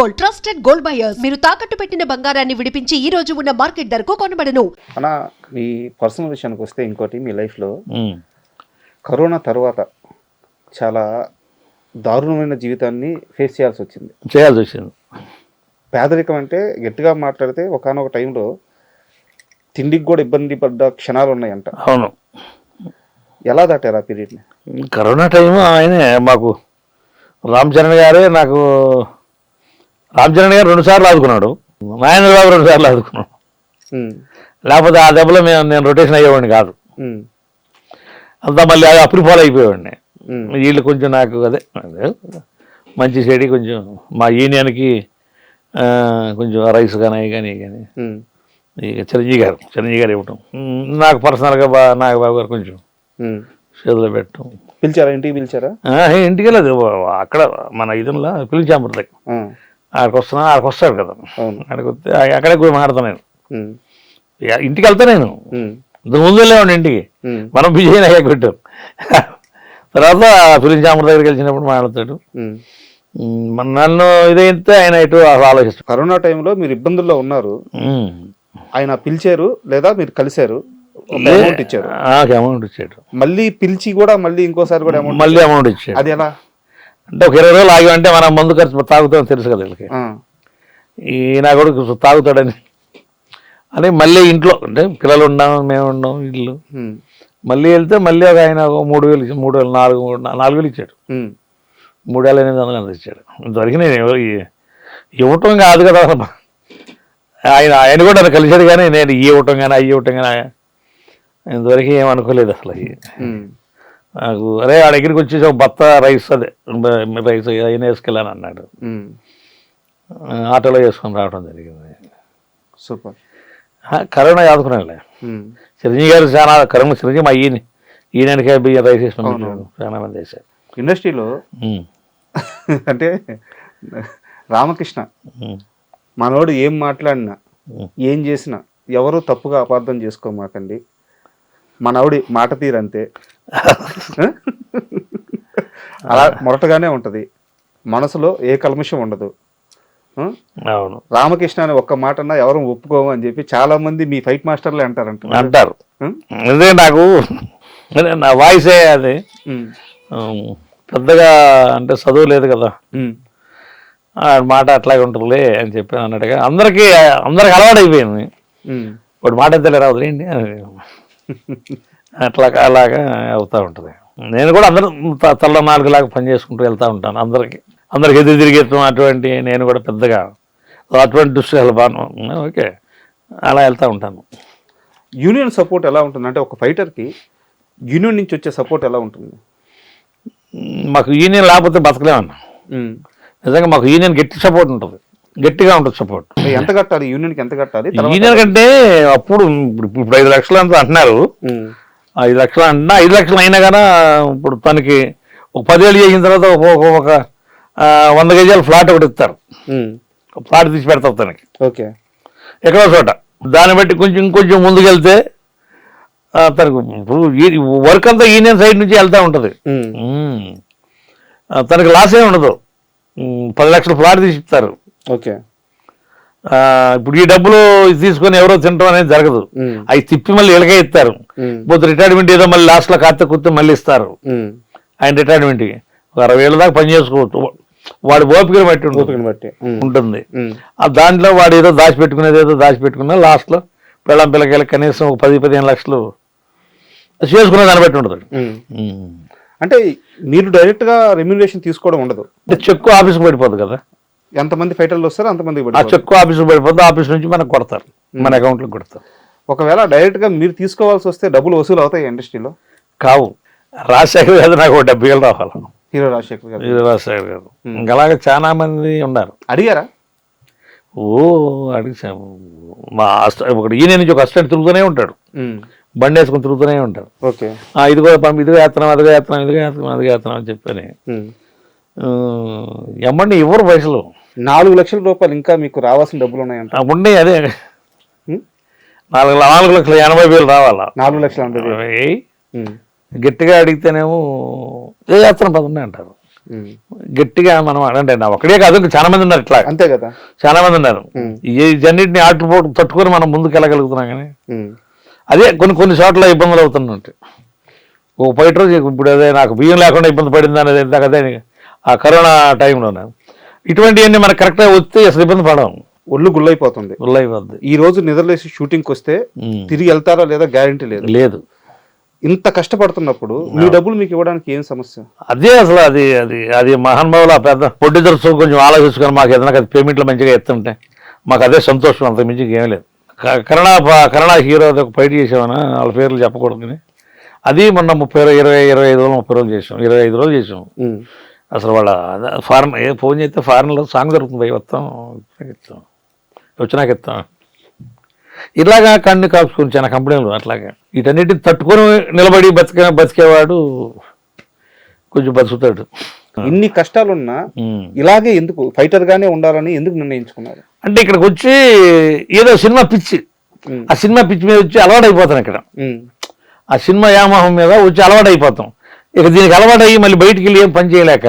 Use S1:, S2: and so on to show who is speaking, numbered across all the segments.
S1: Gold trusted gold buyers. మీరు తాకట్టు పెట్టిన బంగారాన్ని విడిపించి ఈ రోజు ఉన్న మార్కెట్ ధరకు కొనబడను.
S2: అన్న మీ పర్సనల్ విషయానికి వస్తే ఇంకోటి మీ లైఫ్లో. కరోనా తర్వాత చాలా దారుణమైన జీవితాన్ని ఫేస్ చేయాల్సి వచ్చింది.
S3: చేయాల్సి వచ్చింది.
S2: పేదరికం అంటే గట్టిగా మాట్లాడితే ఒకనొక టైంలో తిండికి కూడా ఇబ్బంది పడ్డ క్షణాలు ఉన్నాయంట.
S3: అవును.
S2: ఎలా దాటారు ఆ పీరియడ్ని?
S3: కరోనా టైం ఆయనే మాకు రామ్ చరణ్ గారే నాకు రామ్ చరణ్ గారు రెండు సార్లు ఆదుకున్నాడు. నాయన బాబు రెండు సార్లు ఆదుకున్నాడు. లేకపోతే ఆ దెబ్బలో మేము నేను రొటేషన్ అయ్యేవాడిని కాదు. అంతా మళ్ళీ అది అప్పుడు ఫాలో అయిపోయేవాడిని. వీళ్ళు కొంచెం నాకు అదే మంచి చెడి కొంచెం మా యూనియన్కి కొంచెం రైస్ కానీ అవి కానీ కానీ. ఇక చిరంజీవి గారు చిరంజీవి గారు ఇవ్వటం. నాకు పర్సనల్గా బా నాగబాబు గారు కొంచెం. చేతిలో పెట్టడం
S2: పిలిచారా? ఇంటికి పిలిచారా?
S3: ఇంటికి వెళ్ళదు అక్కడ మన ఇదంలో పిలిచాంబర్ దగ్గర ఆడికి వస్తున్నా ఆడికి వస్తాడు కదా.
S2: అవును.
S3: ఆడికి వస్తే అక్కడే కూడా మాట్లాడతాను నేను. ఇంటికి వెళ్తా నేను. ఇంతకు ముందు వెళ్ళేవాడిని ఇంటికి. మనం బిజీ అయ్యా కొట్టాం. తర్వాత పిలిచాంబర్ దగ్గరికి వెళ్ళినప్పుడు మాట్లాడతాడు. నన్ను ఇదైతే ఆయన ఇటు ఆలోచిస్తాడు
S2: కరోనా టైంలో మీరు ఇబ్బందుల్లో ఉన్నారు. ఆయన పిలిచారు లేదా మీరు కలిశారు? అమౌంట్ ఇచ్చారు.
S3: అమౌంట్ ఇచ్చాడు.
S2: మళ్ళీ పిలిచి కూడా మళ్ళీ ఇంకోసారి కూడా అమౌంట్
S3: మళ్ళీ అమౌంట్ ఇచ్చాడు.
S2: అది ఎలా?
S3: అంటే ఒక ఇరవై రోజులు ఆగి అంటే మనం మందు ఖర్చు తాగుతామని తెలుసు కదా వీళ్ళకి. ఈ నా కొడుకు తాగుతాడని. అని మళ్ళీ ఇంట్లో అంటే పిల్లలు ఉన్నాం మేము ఉన్నాం ఇల్లు మళ్ళీ వెళ్తే మళ్ళీ ఒక ఆయన ఒక మూడు వేలు ఇచ్చి- మూడు వేలు నాలుగు మూడు- నాలుగు వేలు ఇచ్చాడు. మూడు వేల ఎనిమిది వందలు అంత ఇచ్చాడు. ఇంతవరకు నేను ఇవ్వటం కాదు కదా అసలు. ఆయన ఆయన కూడా నన్ను కలిశాడు కానీ నేను ఈ ఇవ్వటం కానీ అయ్యి ఇవ్వటం కానీ ఇంతవరకు ఏం అనుకోలేదు అసలు. అవి నాకు అరే ఆ దగ్గరికి వచ్చేసి ఒక బత్త రైస్ అదే రైస్ అయినా వేసుకెళ్ళాను అన్నాడు. ఆటోలో వేసుకొని రావడం జరిగింది.
S2: సూపర్.
S3: కరోనా ఆదుకున్నానులే.
S2: ఉమ్,
S3: చిరంజీవి గారు చాలా కరోనా చిరంజీవి మా ఈయన ఈయనకే బియ్యం రైస్ వేసి పంపించాడు చాలా మంది వేశారు.
S2: ఇండస్ట్రీలో అంటే రామకృష్ణ మనోడు ఏం మాట్లాడినా. ఏం చేసినా ఎవరు తప్పుగా అపార్థం చేసుకోమాకండి. మనవడి మాట తీరంతే. అలా మొరటగానే ఉంటది. మనసులో ఏ కల్మషం ఉండదు?
S3: అవును.
S2: రామకృష్ణ అని ఒక్క మాట అన్నా ఎవరు ఒప్పుకోము అని చెప్పి చాలా మంది మీ ఫైట్ మాస్టర్లే అంటారంట
S3: అంటారు? అదే నాకు నా వాయిసే అది. పెద్దగా అంటే చదువు లేదు కదా. మాట అట్లాగే ఉంటుందిలే అని చెప్పి అన్నట్టుగా అందరికీ అందరికి అలవాటు అయిపోయింది వాడు మాట ఎంత రాదు ఏంటి అట్లా అలాగా అవుతూ ఉంటుంది. నేను కూడా అందరూ తల్ల నాలుగులాగా పని చేసుకుంటూ వెళ్తూ ఉంటాను. అందరికి అందరికి ఎదురు తిరిగేస్తాం అటువంటి నేను కూడా పెద్దగా అటువంటి దృష్టి బాను ఓకే. అలా వెళ్తూ ఉంటాను.
S2: యూనియన్ సపోర్ట్ ఎలా ఉంటుంది? అంటే ఒక ఫైటర్కి యూనియన్ నుంచి వచ్చే సపోర్ట్ ఎలా ఉంటుంది?
S3: మాకు యూనియన్ లేకపోతే బతకలేమన్నా. నిజంగా మాకు యూనియన్ గట్టి సపోర్ట్ ఉంటుంది. గట్టిగా ఉంటుంది సపోర్ట్.
S2: ఎంత కట్టాలి? యూనియన్కి ఎంత కట్టాలి?
S3: యూనియన్ కంటే అప్పుడు ఇప్పుడు ఐదు లక్షలు అంత అంటున్నారు. ఐదు లక్షలు అంటున్నా ఐదు లక్షలు అయినా కానీ ఇప్పుడు తనకి ఒక పదేళ్ళు చేసిన తర్వాత ఒక వంద గజాల ఫ్లాట్ ఒకటి ఇస్తారు. ఫ్లాట్ తీసి పెడతారు తనకి.
S2: ఓకే.
S3: ఎక్కడో చోట. దాన్ని బట్టి కొంచెం ఇంకొంచెం ముందుకెళ్తే తనకు ఇప్పుడు వర్క్ అంతా యూనియన్ సైడ్ నుంచి వెళ్తూ ఉంటుంది. తనకి లాస్ ఏమి ఉండదు. పది లక్షల ఫ్లాట్ తీసి ఇస్తారు.
S2: ఓకే.
S3: ఇప్పుడు ఈ డబ్బులు తీసుకొని ఎవరో తినడం అనేది జరగదు. అవి తిప్పి మళ్ళీ ఇలాగే ఇస్తారు. పోతే రిటైర్మెంట్ ఏదో మళ్ళీ లాస్ట్లో కాస్త కుత్తే మళ్ళీ ఇస్తారు. ఆయన రిటైర్మెంట్కి ఒక అరవై ఏళ్ళ దాకా పని చేసుకోవచ్చు. వాడి ఓపికను బట్టి ఉంటుంది.
S2: ఓపికను బట్టి. ఉమ్,
S3: ఉంటుంది.
S2: ఉమ్,
S3: ఆ దాంట్లో వాడు ఏదో దాచిపెట్టుకునేది ఏదో దాచిపెట్టుకున్నా లాస్ట్లో పిల్లం పిల్లకాయలు కనీసం ఒక పది పదిహేను లక్షలు చేసుకునే దాన్ని బట్టి ఉంటుంది.
S2: ఉమ్. అంటే మీరు డైరెక్ట్గా రెమ్యునరేషన్ తీసుకోవడం ఉండదు.
S3: అంటే చెక్కు ఆఫీస్కి పడిపోతుంది కదా.
S2: ఎంతమంది ఫైటర్లు వస్తారో అంతమందికి
S3: ఆ. చెక్కు ఆఫీస్కి పడిపోతుంది ఆఫీస్ నుంచి మనకు కొడతారు మన అకౌంట్లోకి కొడతారు.
S2: ఒకవేళ డైరెక్ట్గా మీరు తీసుకోవాల్సి వస్తే డబ్బులు వసూలు అవుతాయి ఇండస్ట్రీలో?
S3: కావు. రాజశేఖర్ గారు నాకు ఒక డెబ్బై ఏళ్ళు రావాలి.
S2: హీరో రాజశేఖర్ గారు.
S3: ఇది రాజశేఖర్ గారు. ఇంకా అలాగే చాలా మంది ఉన్నారు.
S2: అడిగారా?
S3: ఓ అడిగాము మా ఒకటి ఈయన నుంచి ఒక అసిస్టెంట్ తిరుగుతూనే ఉంటాడు. బండి వేసుకుని తిరుగుతూనే ఉంటాడు.
S2: ఓకే.
S3: ఆ, ఇదిగో పంపి ఇదిగో వేస్తున్నాం అదిగో వేస్తున్నాం ఇదిగో వేస్తున్నాం అదిగో వేస్తున్నాం అని చెప్పని. ఎమ్మండి ఇవ్వరు పైసలు
S2: నాలుగు లక్షల రూపాయలు ఇంకా మీకు రావాల్సిన డబ్బులు ఉన్నాయంట.
S3: ఉండే అదే. నాలుగు నాలుగు లక్షల ఎనభై వేలు రావాలా?
S2: నాలుగు లక్షల ఎనభై వేలు.
S3: గట్టిగా అడిగితేనేమో ఏ వేస్తున్నాం పదండి అంటారు. గట్టిగా మనం అంటే నా ఒకడే కాదు ఇంకా చాలా మంది ఉన్నారు ఇట్లా
S2: అంతే కదా.
S3: చాలా మంది ఉన్నారు. ఈ జన్నిటిని ఆటుపోటు తట్టుకొని మనం ముందుకు వెళ్ళగలుగుతున్నాం కానీ. అదే కొన్ని కొన్ని చోట్ల ఇబ్బందులు అవుతున్నట్టు ఓ బయట రోజు ఇప్పుడు అదే నాకు బియ్యం లేకుండా ఇబ్బంది పడింది అనేది ఇందాక అదే ఆ కరోనా టైంలోనే. ఇటువంటివన్నీ మనకు కరెక్ట్గా వస్తే అసలు ఇబ్బంది పడము.
S2: ఒళ్ళు గుల్లైపోతుంది.
S3: ఉల్లైపోద్ది
S2: ఈ రోజు నిద్రలేసి షూటింగ్కి వస్తే. తిరిగి వెళ్తారా లేదా గ్యారంటీ లేదు.
S3: లేదు.
S2: ఇంత కష్టపడుతున్నప్పుడు మీ డబ్బులు మీకు ఇవ్వడానికి ఏం సమస్య?
S3: అదే అసలు అది అది అది మహానుభావులు ఆ పెద్ద ప్రొడ్యూసర్స్ కొంచెం ఆలోచించుకొని మాకు ఏదైనా అది పేమెంట్లు మంచిగా ఎత్తుంటే మాకు అదే సంతోషం అంత మించి ఏం లేదు. కన్నడ కన్నడ హీరో ఒక ఫైట్ చేసామని వాళ్ళ పేర్లు చెప్పకూడదు కానీ. అది మొన్న ముప్పై ఇరవై ఇరవై ఐదు రోజులు ముప్పై రోజులు చేసాం. ఇరవై ఐదు రోజులు చేసాం. అసలు వాళ్ళ ఫారెన్ ఏ ఫోన్ చేస్తే ఫారెన్లో సాంగ్ దొరుకుతుంది. అవి వస్తాం ఇస్తాం వచ్చినాక ఇస్తాం. ఇలాగా కన్ను కాపుకొని చాలా కంపెనీలు అట్లాగా. వీటన్నిటిని తట్టుకొని నిలబడి బతికే బతికేవాడు కొంచెం బతుకుతాడు.
S2: ఇన్ని కష్టాలున్నా. ఇలాగే ఎందుకు ఫైటర్ గానే ఉండాలని ఎందుకు నిర్ణయించుకున్నారు?
S3: అంటే ఇక్కడికి వచ్చి ఏదో సినిమా పిచ్చి. ఆ సినిమా పిచ్చి మీద వచ్చి అలవాటు అయిపోతాను ఇక్కడ. ఆ సినిమా యామోహం మీద వచ్చి అలవాటు అయిపోతాం ఇక దీనికి అలవాటు అయ్యి మళ్ళీ బయటికి వెళ్ళి ఏం పని చేయలేక.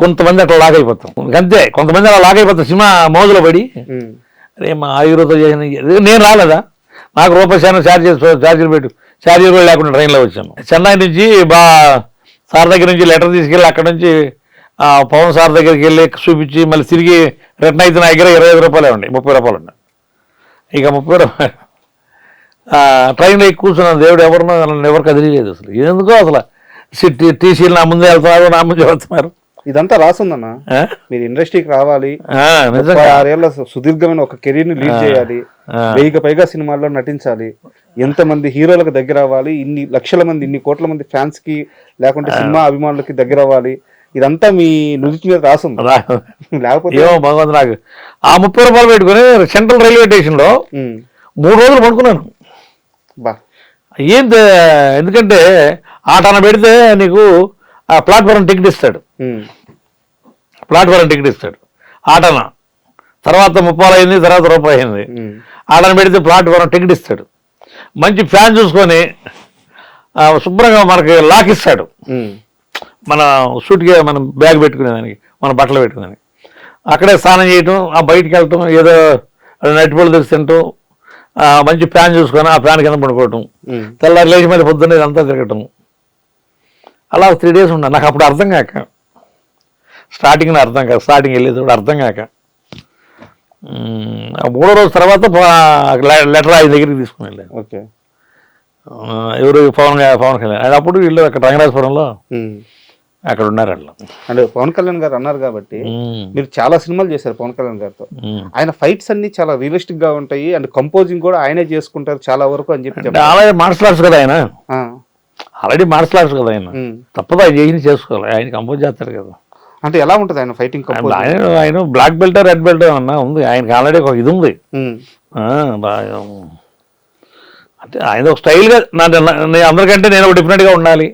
S3: కొంతమంది అట్లా లాగైపోతాం. అంతే కొంతమంది అలా లాగైపోతాం. సినిమా మోజులో పడి. అరే మా ఆయుర్వేద చేసిన నేను రాలేదా? నాకు రూపాయి శాతం ఛార్జెస్ ఛార్జీలు పెట్టు ఛార్జీలు కూడా లేకుండా ట్రైన్లో వచ్చాను. చెన్నై నుంచి బా సార్ దగ్గర నుంచి లెటర్ తీసుకెళ్ళి అక్కడ నుంచి ఆ, పవన్ సార్ దగ్గరికి వెళ్ళి చూపించి మళ్ళీ తిరిగి రిటర్న్ అయితే నా దగ్గర ఇరవై ఐదు రూపాయలే ఉండే ముప్పై రూపాయలు ఉండే ఇక ముప్పై రూపాయలు ట్రైన్లో కూర్చున్నాను దేవుడు ఎవరినో నన్ను ఎవరు కదిలేదు అసలు. ఎందుకో అసలు టీసీలు నా ముందే వెళ్తున్నారు నా ముందే వెళ్తున్నారు.
S2: ఇదంతా రాసుందన్న? మీరు ఇండస్ట్రీకి రావాలి. ఆరేళ్ళ సుదీర్ఘమైన ఒక కెరీర్ని లీడ్ చేయాలి.
S3: ఆ.
S2: వెయ్యికి పైగా సినిమాల్లో నటించాలి. ఎంతమంది హీరోలకు దగ్గర అవ్వాలి ఇన్ని లక్షల మంది ఇన్ని కోట్ల మంది ఫ్యాన్స్కి లేకుంటే సినిమా అభిమానులకి దగ్గర అవ్వాలి. ఇదంతా మీ నుదుటి మీద రాసుంది. లేకపోతే
S3: ఏమో భగవంతు నాకు. ఆ ముప్పై రూపాయలు పెట్టుకుని సెంట్రల్ రైల్వే స్టేషన్లో
S2: ఉమ్.
S3: మూడు రోజులు పడుకున్నాను.
S2: బా.
S3: ఎందుకంటే ఆటన పెడితే నీకు ఆ ప్లాట్ఫారం టికెట్ ఇస్తాడు. ప్లాట్ఫారం టికెట్ ఇస్తాడు. ఆటన. తర్వాత ముప్పాలు అయింది తర్వాత రూపాయి అయింది. ఆటన పెడితే ప్లాట్ఫారం టికెట్ ఇస్తాడు. మంచి ఫ్యాన్ చూసుకొని శుభ్రంగా మనకి లాక్ ఇస్తాడు. మన సూట్గా మనం బ్యాగ్ పెట్టుకునేదానికి మన బట్టలు పెట్టుకునేదానికి అక్కడే స్నానం చేయటం ఆ బయటికి వెళ్ళటం ఏదో నటిపళ్ళు తెచ్చి తింటాం మంచి ఫ్యాన్ చూసుకొని ఆ ఫ్యాన్ కింద పడుకోవటం. తెల్లారి లేచి మళ్ళీ పొద్దున్నే ఇదంతా తిరగటం. అలా త్రీ డేస్ ఉన్నా నాకు అప్పుడు అర్థం కాక. స్టార్టింగ్ అర్థం కాక స్టార్టింగ్ వెళ్ళేది కూడా అర్థం కాక. మూడో రోజు తర్వాత లెటర్ ఆయన దగ్గరికి తీసుకుని వెళ్ళాను.
S2: ఓకే.
S3: ఎవరు? పవన్ పవన్ కళ్యాణ్. ఆయన అప్పుడు వీళ్ళు అక్కడ రంగరాజపురంలో. అక్కడ ఉన్నారు అట్లా
S2: అంటే పవన్ కళ్యాణ్ గారు అన్నారు కాబట్టి మీరు చాలా సినిమాలు చేశారు పవన్ కళ్యాణ్ గారితో. ఆయన ఫైట్స్ అన్ని చాలా రియలిస్టిక్గా ఉంటాయి. అండ్ కంపోజింగ్ కూడా ఆయనే చేసుకుంటారు చాలా వరకు అని చెప్పి
S3: ఆల్రెడీ మార్షల్ ఆర్ట్స్ కదా ఆయన. ఆల్రెడీ మార్షల్ ఆర్ట్స్ కదా ఆయన. తప్పదు ఆయన చేసి చేసుకోవాలి. ఆయన కంపోజ్ చేస్తాడు కదా.
S2: అంటే ఎలా ఉంటది ఆయన ఫైటింగ్
S3: ఆయన ఆయన బ్లాక్ బెల్ట్ రెడ్ బెల్ట్ అన్నా ఉంది. ఆయనకి ఆల్రెడీ ఒక ఇది ఉంది. అంటే ఆయన ఒక స్టైల్గా నా అందరికంటే నేను ఒక డిఫరెంట్గా ఉండాలి.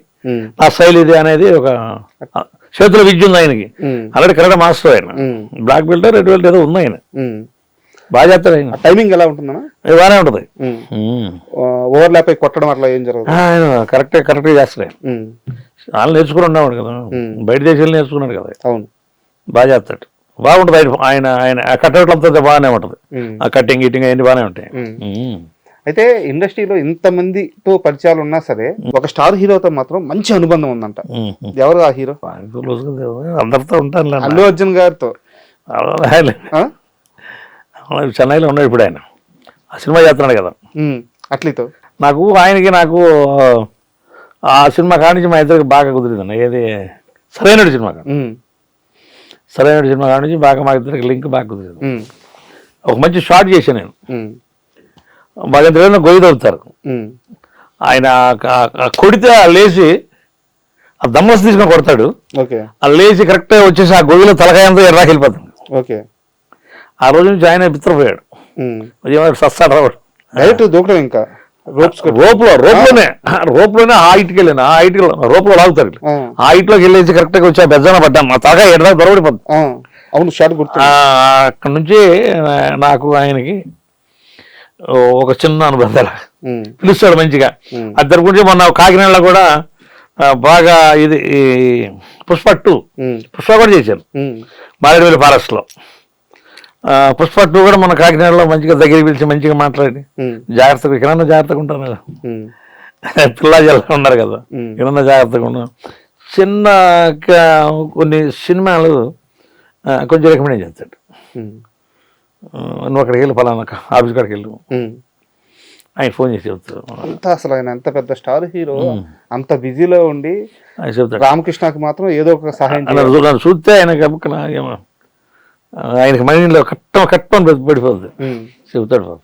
S3: నా స్టైల్ ఇది అనేది ఒక చేతుల విద్య ఉంది ఆయనకి. ఆల్రెడీ కరెక్ట్ మాస్టర్ ఆయన. బ్లాక్ బెల్ట్ రెడ్ బెల్ట్ ఏదో ఉంది ఆయన. బాగా చేస్తాడు ఆయన?
S2: టైమింగ్ ఎలా ఉంటుందన్నా?
S3: బాగానే ఉంటుంది. ఉమ్.
S2: ఓవర్ ల్యాప్ అయి కొట్టడం అట్లా ఏం జరగదు.
S3: ఆయన కరెక్ట్ కరెక్ట్గా చేస్తాడు. వాళ్ళు నేర్చుకుని ఉండేవాడు కదా. బయట దేశాలు నేర్చుకున్నాడు కదా.
S2: అవును.
S3: బాగా చేస్తాడు. బాగుంటుంది ఆయన ఆయన ఆయన కట్అవుట్లు అంతా బాగానే ఉంటుంది. ఆ కట్టింగ్ గిట్టింగ్ అవన్నీ బాగానే ఉంటాయి.
S2: అయితే ఇండస్ట్రీలో ఇంత మందితో పరిచయాలు ఉన్నా సరే ఒక స్టార్ హీరోతో మాత్రం మంచి అనుబంధం ఉందంట. ఎవరు ఆ హీరో.
S3: అందరితో ఉంటాను
S2: అల్లు అర్జున్ గారితో?
S3: చెన్నైలో ఉన్నాడు ఇప్పుడు ఆయన. ఆ సినిమా చేస్తున్నాడు కదా.
S2: అట్లీతో.
S3: నాకు ఆయనకి నాకు ఆ సినిమా కానించి మా ఇద్దరికి బాగా కుదిరిందన్న. ఏది సరైనడు సినిమా కాదు
S2: ఉమ్.
S3: సరైనడు సినిమా కానించి బాగా మా ఇద్దరికి లింక్ బాగా కుదిరింది. ఒక మంచి షార్ట్ చేశాను నేను. బాగా తెలియదు గొయ్యి తవ్వుతారు. ఆయన కొడితే లేచి ఆ దమ్మస్ తీసుకొని కొడతాడు.
S2: ఓకే.
S3: ఆ లేచి కరెక్ట్గా వచ్చేసి ఆ గొయ్యిలో తలకాయంతో ఎర్రాకి వెళ్ళిపోతుంది.
S2: ఓకే.
S3: ఆ రోజు నుంచి ఆయన సస్తాడు రావాడు.
S2: డైరెక్ట్ దూకడం ఇంకా?
S3: రోప్లో రోప్లోనే రోప్లోనే ఆ హైట్కి వెళ్ళాను. ఆ హైట్ రోప్లో లాగుతారు.
S2: ఆ.
S3: హైట్లోకి వెళ్ళేసి కరెక్ట్గా వచ్చి ఆ బెజ్జాన పడ్డాను. మా తలకాయ ఎడదా దొరబడిపోతుంది
S2: ఆ. అవును గుర్తు.
S3: అక్కడ నుంచి నాకు ఆయనకి ఒక చిన్న అనుబంధాలు. పిలుస్తాడు మంచిగా. అద్దరు గురించి మొన్న కాకినాడలో కూడా బాగా ఇది పుష్ప టూ పుష్ప కూడా చేశాను మారేడుమిల్లి ఫారెస్ట్లో. ఆ, పుష్ప టూ కూడా మన కాకినాడలో మంచిగా దగ్గరికి పిలిచి మంచిగా మాట్లాడి. జాగ్రత్తగా ఇక్కడ జాగ్రత్తగా ఉంటాను కదా
S2: ఉమ్,
S3: పిల్ల జల్ల ఉన్నారు కదా. ఇక్కడ జాగ్రత్తగా ఉన్నాం చిన్న కొన్ని సినిమాలు కొంచెం రికమెండ్ చేస్తాడు. నువ్వు అక్కడికి వెళ్ళి ఫలానా ఆఫీస్ కాడికి వెళ్ళు. ఆయన ఫోన్ చేసి చెప్తాడు
S2: అంత అసలు ఆయన ఎంత పెద్ద స్టార్ హీరో అంత బిజీలో ఉండి రామకృష్ణకి మాత్రం ఏదో ఒక సహాయం
S3: చూస్తే ఆయన గబుక్కన ఆయనకి మైండ్లో కట్టం కట్టం పడిపోతుంది. చెబుతాడు పాపం.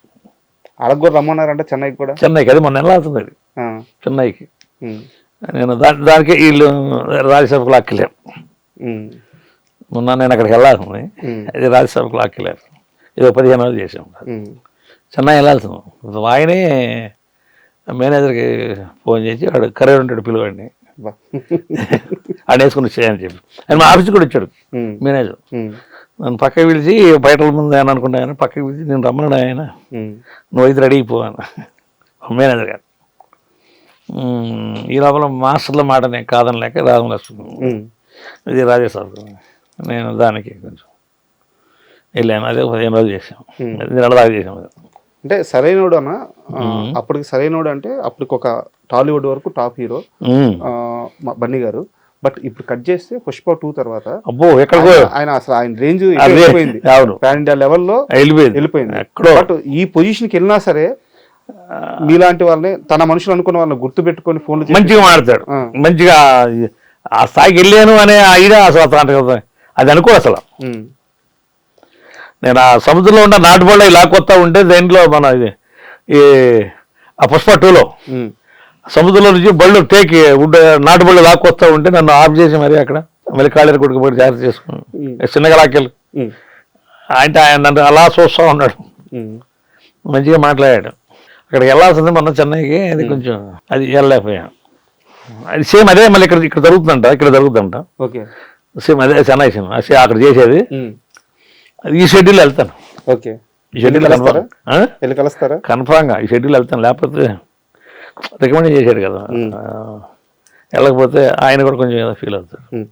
S2: వాళ్ళకి కూడా రమ్మన్నారంట చెన్నైకి కూడా?
S3: చెన్నైకి అది మొన్న అవుతుంది అది. చెన్నైకి. నేను దా దానికి వీళ్ళు రాజ్యసభకు లాక్కెళ్ళారు.
S2: ఉమ్,
S3: మొన్న నేను అక్కడికి వెళ్ళాల్సింది. అది రాజ్యసభకు లాక్కెళ్ళారు. ఏదో పదిహేను రోజులు చేసాం చెన్నై వెళ్ళాల్సింది. ఆయనే మేనేజర్కి ఫోన్ చేసి వాడు కరీర్ ఉంటాడు పిలువండి
S2: బా.
S3: ఆడ వేసుకుని వచ్చాయని చెప్పి. ఆయన మా ఆఫీస్కి కూడా వచ్చాడు మేనేజర్. నన్ను పక్కకి పిలిచి బయట ముందు అని అనుకుంటా పక్కకి పిలిచి నేను రమ్మన్నాడు ఆయన. నువ్వు అయితే రెడీ అయిపోవాను మేనేజర్ గారు. ఈ లోపల మాస్టర్ల మాట నేను కాదనలేక రాజం లక్ష్మి
S2: ఉమ్,
S3: ఇది రాజేశ్వర నేను దానికి కొంచెం వెళ్ళాను. అదే పదిహేను రోజులు చేసాం నెల దాకా చేసాం.
S2: అంటే సరైనోడు అన్న అప్పటికి సరైనోడు అంటే అప్పటికి ఒక టాలీవుడ్ వరకు టాప్ హీరో బన్నీ గారు. బట్ ఇప్పుడు కట్ చేస్తే పుష్ప టూ తర్వాత
S3: అబ్బో ఎక్కడికో
S2: ఆయన- అసలు ఆయన రేంజ్ వెళ్ళిపోయింది. పాన్ ఇండియా లెవెల్లో
S3: వెళ్ళిపోయింది.
S2: వెళ్ళిపోయింది.
S3: ఎక్కడో.
S2: బట్ ఈ పొజిషన్కి వెళ్ళినా సరే మీలాంటి వాళ్ళని తన మనుషులు అనుకున్న వాళ్ళని గుర్తు పెట్టుకొని చేసి-
S3: మంచిగా
S2: ఆ.
S3: మంచిగా ఆ స్థాయికి వెళ్ళాను అనే ఐడియా అసలు అతను కదా అది అనుకో అసలు. నేను ఆ సముద్రంలో ఉన్న నాటుబళ్ళ ఇలా కొత్త ఉంటే దేంట్లో మన ఇది ఈ ఆ పుష్ప టూలో సముద్రంలో నుంచి బళ్ళు టేక్ ఉండే నాటుబళ్ళు లాక్కొస్తా ఉంటే నన్ను ఆఫ్ చేసి మరి అక్కడ మళ్ళీ కాళేరు కొడుకు పోయి జాగ్రత్త చేసుకున్నాను. చిన్నగా లాక్కెళ్ళి. అంటే ఆయన నన్ను అలా చూస్తూ ఉన్నాడు. మంచిగా మాట్లాడాడు. అక్కడికి వెళ్ళాల్సింది మొన్న చెన్నైకి అది కొంచెం అది వెళ్ళలేకపోయాను అది సేమ్ అదే మళ్ళీ ఇక్కడ ఇక్కడ జరుగుతుందంట ఇక్కడ జరుగుతుందంట.
S2: ఓకే.
S3: సేమ్ అదే చెన్నై సినిమా సే- అక్కడ చేసేది. ఈ షెడ్యూల్ వెళ్తాను.
S2: ఓకే.
S3: ఈ షెడ్యూల్
S2: కలుస్తారా?
S3: కన్ఫామ్గా ఈ షెడ్యూల్ వెళ్తాను లేకపోతే రికమెండ్ చేశాడు కదా. వెళ్ళకపోతే ఆయన కూడా కొంచెం ఏదో ఫీల్ అవుతాడు.
S2: ఉమ్.